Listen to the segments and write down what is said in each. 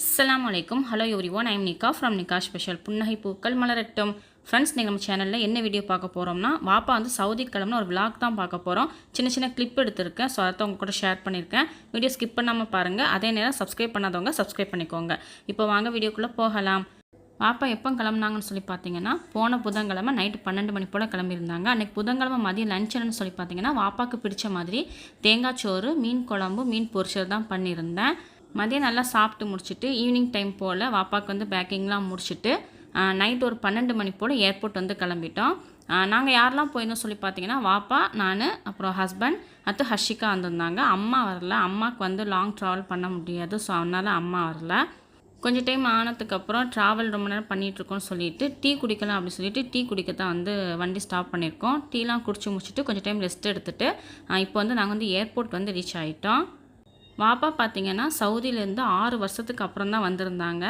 அஸ்லாம் வலைக்கும் hello everyone I'm Nikka from Nikka special புன்னகை பூக்கள் மலரட்டும் ஃப்ரெண்ட்ஸ் நீங்கள் நம்ம சேனலில் என்ன வீடியோ பார்க்க போகிறோம்னா வாப்பா வந்து சவுதி கிழமை ஒரு விளாக் தான் பார்க்க போகிறோம் சின்ன சின்ன கிளிப் எடுத்திருக்கேன். ஸோ அதை உங்க கூட ஷேர் பண்ணியிருக்கேன் வீடியோ ஸ்கிப் பண்ணாமல் பாருங்கள் அதே நேரம் சப்ஸ்கிரைப் பண்ணாதவங்க சப்ஸ்கிரைப் பண்ணிக்கோங்க. இப்போ வாங்க வீடியோக்குள்ளே போகலாம். பாப்பா எப்போ கிளம்புனாங்கன்னு சொல்லி பார்த்தீங்கன்னா போன புதன்கிழமை நைட்டு பன்னெண்டு மணி போல் கிளம்பியிருந்தாங்க. அன்றைக்கி புதன்கிழமை மதியம் லஞ்சுன்னு சொல்லி பார்த்தீங்கன்னா வாப்பாவுக்கு பிடிச்ச மாதிரி தேங்காய் சோறு மீன் குழம்பு மீன் பொரிச்சல் தான் பண்ணியிருந்தேன். மதியம் நல்லா சாப்பிட்டு முடிச்சுட்டு ஈவினிங் டைம் போல் வாப்பாவுக்கு வந்து பேக்கிங்லாம் முடிச்சுட்டு நைட் ஒரு பன்னெண்டு மணி போல் ஏர்போர்ட் வந்து கிளம்பிட்டோம். நாங்கள் யாரெல்லாம் போயிருந்தோம் சொல்லி பார்த்தீங்கன்னா வாப்பா நான் அப்புறம் ஹஸ்பண்ட் அடுத்து ஹர்ஷிகா வந்திருந்தாங்க. அம்மா வரல. அம்மாவுக்கு வந்து லாங் ட்ராவல் பண்ண முடியாது ஸோ அதனால் அம்மா வரல. கொஞ்சம் டைம் ஆனதுக்கப்புறம் ட்ராவல் ரொம்ப நேரம் பண்ணிகிட்ருக்கோம்னு சொல்லிட்டு டீ குடிக்கலாம் அப்படின்னு சொல்லிட்டு டீ குடிக்க தான் வந்து வண்டி ஸ்டாப் பண்ணியிருக்கோம். டீலாம் குடிச்சு முடிச்சுட்டு கொஞ்சம் டைம் ரெஸ்ட் எடுத்துகிட்டு இப்போ வந்து நாங்கள் வந்து ஏர்போர்ட் வந்து ரீச் ஆகிட்டோம் வாப்பா பார்த்தீங்கன்னா சவுதியிலேருந்து ஆறு வருஷத்துக்கு அப்புறம் தான் வந்திருந்தாங்க.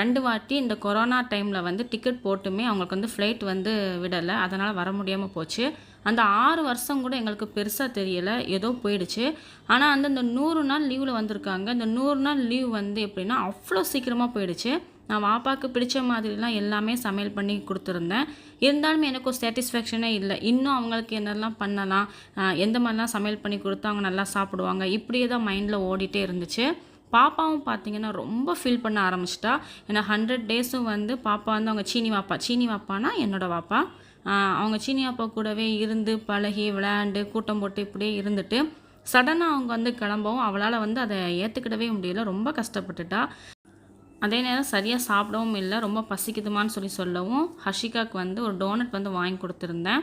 ரெண்டு வாட்டி இந்த கொரோனா டைமில் வந்து டிக்கெட் போட்டுமே அவங்களுக்கு வந்து ஃப்ளைட் வந்து விடலை. அதனால் வர முடியாமல் போச்சு. அந்த ஆறு வருஷம் கூட எங்களுக்கு பெருசாக தெரியலை. ஏதோ போயிடுச்சு. ஆனால் வந்து இந்த நூறு நாள் லீவில் வந்திருக்காங்க. இந்த நூறு நாள் லீவ் வந்து எப்படின்னா அவ்வளோ சீக்கிரமாக போயிடுச்சு. நான் வாப்பாவுக்கு பிடிச்ச மாதிரிலாம் எல்லாமே சமையல் பண்ணி கொடுத்துருந்தேன். இருந்தாலும் எனக்கு ஒரு சாட்டிஸ்ஃபேக்ஷனே இல்லை. இன்னும் அவங்களுக்கு என்னெல்லாம் பண்ணலாம் எந்த மாதிரிலாம் சமையல் பண்ணி கொடுத்தா அவங்க நல்லா சாப்பிடுவாங்க இப்படியே தான் மைண்டில் ஓடிட்டே இருந்துச்சு. பாப்பாவும் பார்த்தீங்கன்னா ரொம்ப ஃபீல் பண்ண ஆரம்பிச்சிட்டா. ஏன்னா ஹண்ட்ரட் டேஸும் வந்து பாப்பா வந்து அவங்க சீனி வாப்பா சீனி வாப்பானா என்னோட வாப்பா. அவங்க சீனி வாப்பா கூடவே இருந்து பழகி விளையாண்டு கூட்டம் போட்டு இப்படியே இருந்துட்டு சடனாக அவங்க வந்து கிளம்பவும் அவளால் வந்து அதை ஏற்றுக்கிடவே முடியல. ரொம்ப கஷ்டப்பட்டுட்டா. அதே நேரம் சரியாக சாப்பிடவும் இல்லை ரொம்ப பசிக்குதுமான்னு சொல்லி சொல்லவும் ஹர்ஷிகாவுக்கு வந்து ஒரு டோனட் வந்து வாங்கி கொடுத்துருந்தேன்.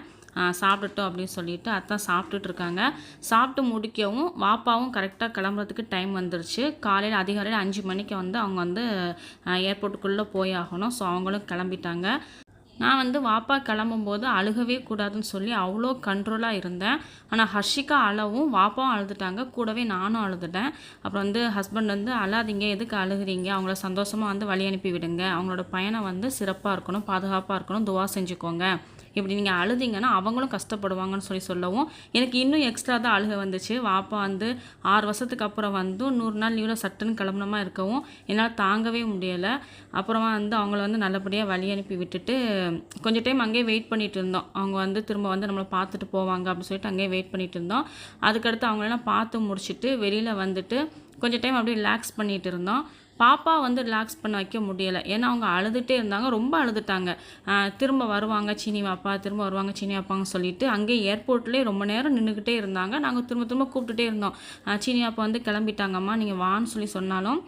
சாப்பிட்டுட்டோம் அப்படின்னு சொல்லிட்டு அதான் சாப்பிட்டுட்டு இருக்காங்க. சாப்பிட்டு முடிக்கவும் வாப்பாவும் கரெக்டாக கிளம்புறதுக்கு டைம் வந்துருச்சு. காலையில் அதிகாலையில் அஞ்சு மணிக்கு வந்து அவங்க வந்து ஏர்போர்ட்டுக்குள்ளே போய் ஆகணும். ஸோ அவங்களும் கிளம்பிட்டாங்க. நான் வந்து வாப்பா கிளம்பும்போது அழுகவே கூடாதுன்னு சொல்லி அவ்வளோ கண்ட்ரோலாக இருந்தேன். ஆனால் ஹர்ஷிகா அழவும் வாப்பாவும் அழுதுட்டாங்க. கூடவே நானும் அழுதுட்டேன். அப்புறம் வந்து ஹஸ்பண்ட் வந்து அழாதீங்க எதுக்கு அழுகுறீங்க? அவங்கள சந்தோஷமாக வந்து வழி அனுப்பி விடுங்க. அவங்களோட பயணம் வந்து சிறப்பாக இருக்கணும் பாதுகாப்பாக இருக்கணும் துவா செஞ்சுக்கோங்க. இப்படி நீங்கள் அழுதீங்கன்னா அவங்களும் கஷ்டப்படுவாங்கன்னு சொல்லி சொல்லவும். எனக்கு இன்னும் எக்ஸ்ட்ரா தான் அழுக வந்துச்சு. வாப்பா வந்து ஆறு வருஷத்துக்கு அப்புறம் வந்து நூறு நாள் லீவில் சட்டுன்னு கிளம்புனமா இருக்கவும் என்னால் தாங்கவே முடியலை. அப்புறமா வந்து அவங்கள வந்து நல்லபடியாக வழி அனுப்பி விட்டுட்டு கொஞ்சம் டைம் அங்கேயே வெயிட் பண்ணிட்டு இருந்தோம். அவங்க வந்து திரும்ப வந்து நம்மளை பார்த்துட்டு போவாங்க அப்படின்னு சொல்லிட்டு அங்கேயே வெயிட் பண்ணிட்டு இருந்தோம். அதுக்கடுத்து அவங்களெல்லாம் பார்த்து முடிச்சுட்டு வெளியில் வந்துட்டு கொஞ்சம் டைம் அப்படியே ரிலாக்ஸ் பண்ணிட்டு இருந்தோம். பாப்பா வந்து ரிலாக்ஸ் பண்ண வைக்க முடியலை. ஏன்னா அவங்க அழுதுகிட்டே இருந்தாங்க. ரொம்ப அழுதுட்டாங்க. திரும்ப வருவாங்க சீனி பாப்பா திரும்ப வருவாங்க சீனி வாப்பாங்க சொல்லிட்டு அங்கேயே ஏர்போர்ட்லேயே ரொம்ப நேரம் நின்றுக்கிட்டே இருந்தாங்க. நாங்கள் திரும்ப திரும்ப கூப்பிட்டுட்டே இருந்தோம். சீனி பாப்பா வந்து கிளம்பிட்டாங்கம்மா. நீங்கள் வான்னு சொல்லி சொன்னாலும்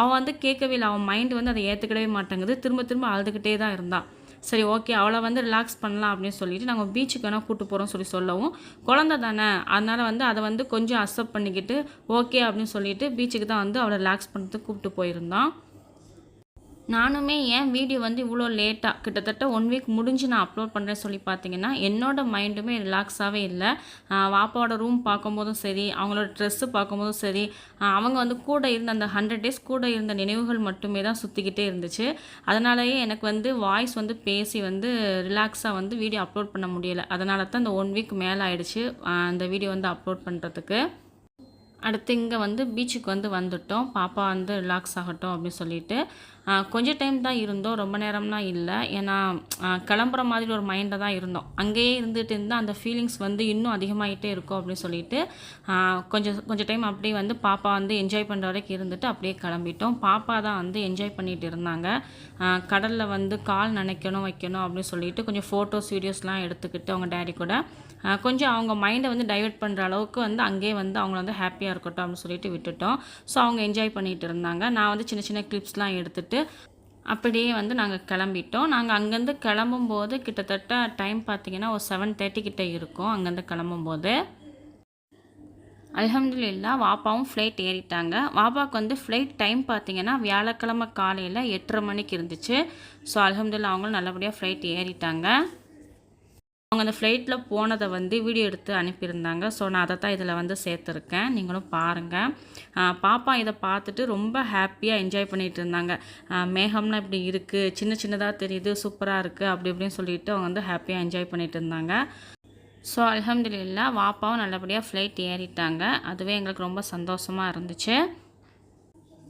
அவள் வந்து கேட்கவே இல்லை. அவன் மைண்டு வந்து அதை ஏற்றுக்கிடவே மாட்டேங்குது. திரும்ப திரும்ப அழுதுகிட்டே தான் இருந்தாள் சரி ஓகே அவளை வந்து ரிலாக்ஸ் பண்ணலாம் அப்படின்னு சொல்லிட்டு நாங்கள் பீச்சுக்கு வேணால் கூட்டு போகிறோம் சொல்லி சொல்லவும். குழந்த தானே அதனால் வந்து அதை வந்து கொஞ்சம் அக்செப்ட் பண்ணிக்கிட்டு ஓகே அப்படின்னு சொல்லிட்டு பீச்சுக்கு தான் வந்து அவளை ரிலாக்ஸ் பண்ணுறதுக்கு கூப்பிட்டு போயிருந்தோம் நானுமே ஏன் வீடியோ வந்து இவ்வளோ லேட்டாக கிட்டத்தட்ட ஒன் வீக் முடிஞ்சு நான் அப்லோட் பண்ணுறேன் சொல்லி பார்த்தீங்கன்னா என்னோடய மைண்டுமே ரிலாக்ஸாகவே இல்லை. வாப்பாவோட ரூம் பார்க்கும்போதும் சரி அவங்களோட ட்ரெஸ்ஸு பார்க்கும்போதும் சரி அவங்க வந்து கூட இருந்த அந்த ஹண்ட்ரட் டேஸ் கூட இருந்த நினைவுகள் மட்டுமே தான் சுற்றிக்கிட்டே இருந்துச்சு. அதனாலேயே எனக்கு வந்து வாய்ஸ் வந்து பேசி வந்து ரிலாக்ஸாக வந்து வீடியோ அப்லோட் பண்ண முடியலை. அதனால தான் இந்த ஒன் வீக் மேலே ஆயிடுச்சு அந்த வீடியோ வந்து அப்லோட் பண்ணுறதுக்கு அடுத்து இங்கே வந்து பீச்சுக்கு வந்து வந்துட்டோம். பாப்பா வந்து ரிலாக்ஸ் ஆகட்டும் அப்படின்னு சொல்லிட்டு. கொஞ்சம் டைம் தான் இருந்தோம் ரொம்ப நேரம்லாம் இல்லை. ஏன்னா கிளம்புற மாதிரி ஒரு மைண்டில் தான் இருந்தோம். அங்கேயே இருந்துகிட்டு இருந்தால் அந்த ஃபீலிங்ஸ் வந்து இன்னும் அதிகமாகிட்டே இருக்கும் அப்படின்னு சொல்லிட்டு கொஞ்சம் கொஞ்சம் டைம் அப்படியே வந்து பாப்பா வந்து என்ஜாய் பண்ணுற வரைக்கும் இருந்துட்டு அப்படியே கிளம்பிட்டோம். பாப்பா தான் வந்து என்ஜாய் பண்ணிட்டு இருந்தாங்க. கடலில் வந்து கால் நனைக்கணும் வைக்கணும் அப்படின்னு சொல்லிட்டு கொஞ்சம் ஃபோட்டோஸ் வீடியோஸ்லாம் எடுத்துக்கிட்டு அவங்க டேடி கூட கொஞ்சம் அவங்க மைண்டை வந்து டைவர்ட் பண்ணுற அளவுக்கு வந்து அங்கேயே வந்து அவங்கள வந்து ஹாப்பியாக இருக்கட்டும் அப்படின்னு சொல்லிட்டு விட்டுட்டோம். ஸோ அவங்க என்ஜாய் பண்ணிட்டு இருந்தாங்க. நான் வந்து சின்ன சின்ன கிளிப்ஸ்லாம் சொல்லிட்டு அப்படியே வந்து நாங்கள் கிளம்பிட்டோம். நாங்கள் அங்கேருந்து கிளம்பும்போது கிட்டத்தட்ட டைம் பார்த்திங்கன்னா ஒரு செவன் தேர்ட்டி கிட்டே இருக்கும் அங்கேருந்து கிளம்பும்போது. அலமதுல்லா வாப்பாவும் ஃப்ளைட் ஏறிட்டாங்க. வாப்பாவுக்கு வந்து ஃப்ளைட் டைம் பார்த்திங்கன்னா வியாழக்கிழமை காலையில் எட்டரை மணிக்கு இருந்துச்சு. ஸோ அலமதுல்லா அவங்களும் நல்லபடியாக ஃப்ளைட் ஏறிட்டாங்க. அவங்க அந்த ஃப்ளைட்டில் போனதை வந்து வீடியோ எடுத்து அனுப்பியிருந்தாங்க. ஸோ நான் அதை தான் இதில் வந்து சேர்த்துருக்கேன். நீங்களும் பாருங்கள் பாப்பா இதை பார்த்துட்டு ரொம்ப ஹாப்பியாக என்ஜாய் பண்ணிகிட்டு இருந்தாங்க. மேகம்னா இப்படி இருக்குது சின்ன சின்னதாக தெரியுது. சூப்பராக இருக்குது அப்படி இப்படின்னு சொல்லிட்டு அவங்க வந்து ஹாப்பியாக என்ஜாய் பண்ணிகிட்டு இருந்தாங்க. ஸோ அலமதுல்லா வாப்பாவும் நல்லபடியாக ஃப்ளைட் ஏறிட்டாங்க. அதுவே எங்களுக்கு ரொம்ப சந்தோஷமாக இருந்துச்சு.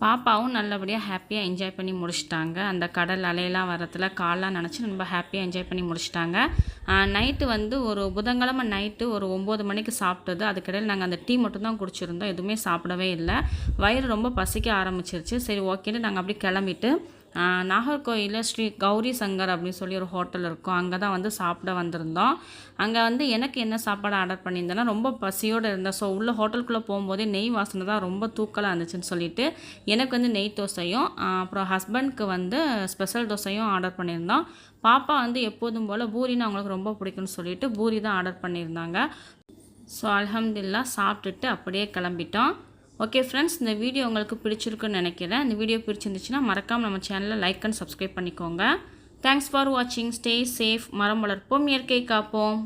பாப்பாவும் நல்லபடியாக ஹாப்பியாக என்ஜாய் பண்ணி முடிச்சிட்டாங்க. அந்த கடல் அலையெல்லாம் வரத்தில் காலெலாம் நினச்சி ரொம்ப ஹாப்பியாக என்ஜாய் பண்ணி முடிச்சிட்டாங்க. நைட்டு வந்து ஒரு புதன்கிழமை நைட்டு ஒரு ஒம்பது மணிக்கு சாப்பிட்டது. அதுக்கிடையில் நாங்கள் அந்த டீ மட்டும் தான் குடிச்சிருந்தோம். எதுவுமே சாப்பிடவே இல்லை. வயிறு ரொம்ப பசிக்க ஆரம்பிச்சிருச்சு. சரி ஓகேன்னு நாங்கள் அப்படியே கிளம்பிட்டு நாகர்கோயிலில் ஸ்ரீ கௌரி சங்கர் அப்படின்னு சொல்லி ஒரு ஹோட்டல் இருக்கும். அங்கே தான் வந்து சாப்பிட வந்திருந்தோம். அங்கே வந்து எனக்கு என்ன சாப்பாடு ஆர்டர் பண்ணியிருந்தேன்னா ரொம்ப பசியோடு இருந்தேன். ஸோ உள்ள ஹோட்டலுக்குள்ளே போகும்போதே நெய் வாசனை தான் ரொம்ப தூக்கலாக இருந்துச்சுன்னு சொல்லிட்டு எனக்கு வந்து நெய் தோசையும் அப்புறம் ஹஸ்பண்ட்க்கு வந்து ஸ்பெஷல் தோசையும் ஆர்டர் பண்ணியிருந்தோம். பாப்பா வந்து எப்போதும் போல் பூரின்னு அவங்களுக்கு ரொம்ப பிடிக்கும்னு சொல்லிட்டு பூரி தான் ஆர்டர் பண்ணியிருந்தாங்க. ஸோ அலமதுல்லா சாப்பிட்டுட்டு அப்படியே கிளம்பிட்டோம். ஓகே ஃப்ரெண்ட்ஸ் இந்த வீடியோ உங்களுக்கு பிடிச்சிருக்குன்னு நினைக்கிறேன். இந்த வீடியோ பிடிச்சிருந்துச்சுன்னா மறக்காமல் நம்ம சேனலில் லைக் அண்ட் சப்ஸ்கிரைப் பண்ணிக்கோங்க. தேங்க்ஸ் ஃபார் வாட்சிங் ஸ்டே சேஃப் மரம் வளர்ப்போம். இயற்கை காப்போம்.